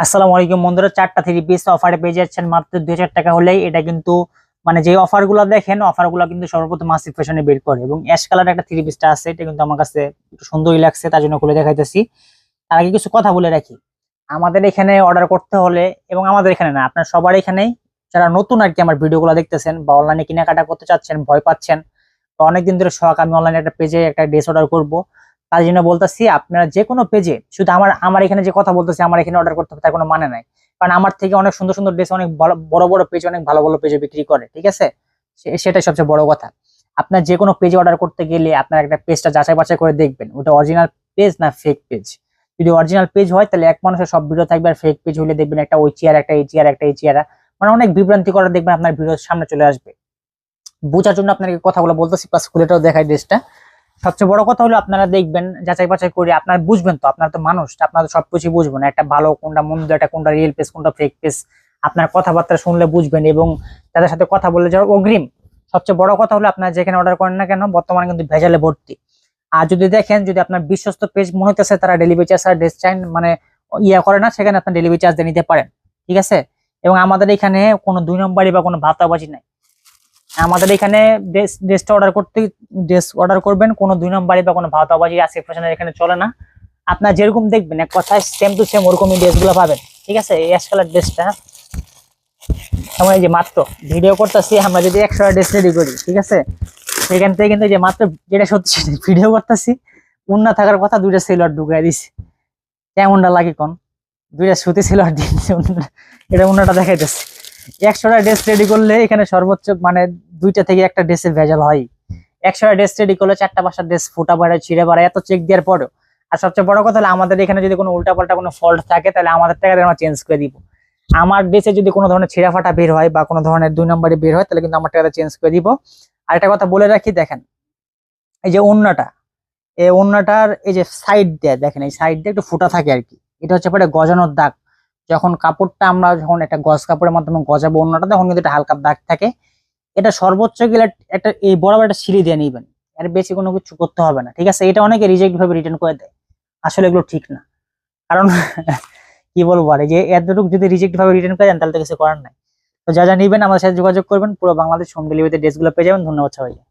আসসালামু আলাইকুম বন্ধুরা, চারটা থ্রি পিস অফারে পেয়ে যাচ্ছেন মাত্র দুই হাজার টাকা হলেই। এটা কিন্তু মানে যে অফারগুলো দেখেন অফারগুলো কিন্তু সর্বপ্রথম মাসিক ফ্যাশনে বের করে এবং অ্যাশ কালার একটা থ্রি পিসটা আছে, এটা কিন্তু আমার কাছে একটু সুন্দরই লাগছে, তার জন্য খুলে দেখাইতেছি। তার আগে কিছু কথা বলে রাখি। আমাদের এখানে অর্ডার করতে হলে এবং আমাদের এখানে না, আপনার সবার এখানেই যারা নতুন আর কি আমার ভিডিওগুলো দেখতেছেন বা অনলাইনে কেনাকাটা করতে চাচ্ছেন, ভয় পাচ্ছেন, বা অনেকদিন ধরে শখ আমি অনলাইনে একটা পেজে একটা ড্রেস অর্ডার করব তার জন্য বলতেছি, আপনারা যে কোনো পেজে শুধু আমার আমার এখানে যে কথা বলতেছি, আমার এখানে অর্ডার করতে হবে, তার কোনো মানে নাই। কারণ আমার থেকে অনেক সুন্দর সুন্দর ড্রেস অনেক বড় বড় পেজ অনেক ভালো ভালো পেজে বিক্রি করে, ঠিক আছে? সেটাই সবচেয়ে বড় কথা। আপনার যে কোনো পেজে অর্ডার করতে গেলে আপনার একটা পেজটা যাচাই বাছাই করে দেখবেন, ওটা অরিজিনাল পেজ না ফেক পেজ যদি অরিজিনাল পেজ হয়, তাহলে এক মানুষের সব ভিডিও থাকবে আর ফেক পেজ হলে দেখবেন একটা ওই চেয়ার একটা এই চেয়ার একটা এই চেয়ার মানে অনেক বিভ্রান্তি করা দেখবেন আপনার ভিডিওর সামনে চলে আসবে। বোঝার জন্য আপনাকে কথাগুলো বলতেছি প্লাস খুলেটাও দেখাই ড্রেসটা সবচেয়ে বড় কথা হলো আপনারা দেখবেন, যাচাই বাছাই করে আপনার বুঝবেন তো, আপনার তো মানুষ আপনার সবকিছু বুঝবেন। একটা ভালো কোনটা মন্দ, একটা কোনটা রিয়েল পেজ কোনটা ফেক পেস আপনার কথাবার্তা শুনলে বুঝবেন এবং তাদের সাথে কথা বললে যাওয়ার অগ্রিম। সবচেয়ে বড় কথা হলো আপনার যেখানে অর্ডার করেন না কেন, বর্তমানে কিন্তু ভেজালে ভর্তি। আর যদি দেখেন, যদি আপনার বিশ্বস্ত পেজ মনে হতেছে তারা ডেলিভারি চার্জ আর ড্রেস মানে ইয়া করে না, সেখানে আপনার ডেলিভারি চার্জ দিয়ে নিতে পারেন। ঠিক আছে? এবং আমাদের এখানে কোনো দুই নম্বরই বা কোনো ভাতাবাজি নাই। আমাদের এখানে ড্রেস ড্রেসটা অর্ডার করতে ড্রেস অর্ডার করবেন, কোনো দুই নম্বরই বা কোনো ভাতাবাজি আজকে ফ্যাশনের এখানে চলে না। আপনার যেরকম দেখবেন, এক কথায় সেম টু সেম ওরকমই ড্রেসগুলো পাবেন। ঠিক আছে? এই অ্যাশ কালার ড্রেসটা যেমন এই যে মাত্র ভিডিও করতেছি, আমরা যদি একশো ড্রেস রেডি করি, ঠিক আছে? সেখান থেকে কিন্তু যে মাত্র যেটা সত্যি ভিডিও করতেছি, উন্না থাকার কথা দুইটা সেলর ঢুকাই দিছি। কেমনটা লাগে কোন? দুইটা সুতি সেলর দিয়েছে এটা উন্নাটা দেখাইতেছে। একশোটা ড্রেস রেডি করলে এখানে সর্বোচ্চ মানে দুইটা থেকে একটা ড্রেসের ভেজাল হয়। একশোটা ড্রেস রেডি করলে চারটা পাঁচটা ড্রেস ফুটা বাড়ায় ছিঁড়ে বাড়ায় এত চেক দেওয়ার পরেও। আর সবচেয়ে বড় কথা হলো, আমাদের এখানে যদি কোনো উল্টাপাল্টা কোনো ফল্ট থাকে, তাহলে আমাদের থেকে আমরা চেঞ্জ করে দিব। আমার ড্রেসে যদি কোনো ধরনের ছিঁড়া ফাটা বের হয় বা কোনো ধরনের দুই নম্বরে বের হয়, তাহলে কিন্তু আমার টাকাটা চেঞ্জ করে দিব। আর একটা কথা বলে রাখি, দেখেন, এই যে ওন্নাটা, এই ওন্নাটার এই যে সাইড দিয়ে, দেখেন, এই সাইড দিয়ে একটু ফুটা থাকে আর কি। এটা হচ্ছে গজানোর দাগ। যখন কাপড়টা আমরা যখন একটা গজ কাপড়ের মাধ্যমে গজাবো অন্যটা, তখন কিন্তু একটা হালকা দাগ থাকে। এটা সর্বোচ্চ গেলে একটা, এই বরাবর একটা সিঁড়ি দিয়ে নিবেন। এর বেশি কোনো কিছু করতে হবে না, ঠিক আছে? এটা অনেকে রিজেক্ট ভাবে রিটার্ন করে দেয়। আসলে এগুলো ঠিক না। কারণ কি বলব আর যে এতটুকু যদি রিজেক্ট ভাবে রিটার্ন করে দেন, তাহলে তো কিছু করার নাই। তো যা যা নিবেন, আমাদের সাথে যোগাযোগ করবেন। পুরো বাংলাদেশ হোম ডেলিভারিতে ড্রেসগুলো পেয়ে যাবেন। ধন্যবাদ সবাইকে।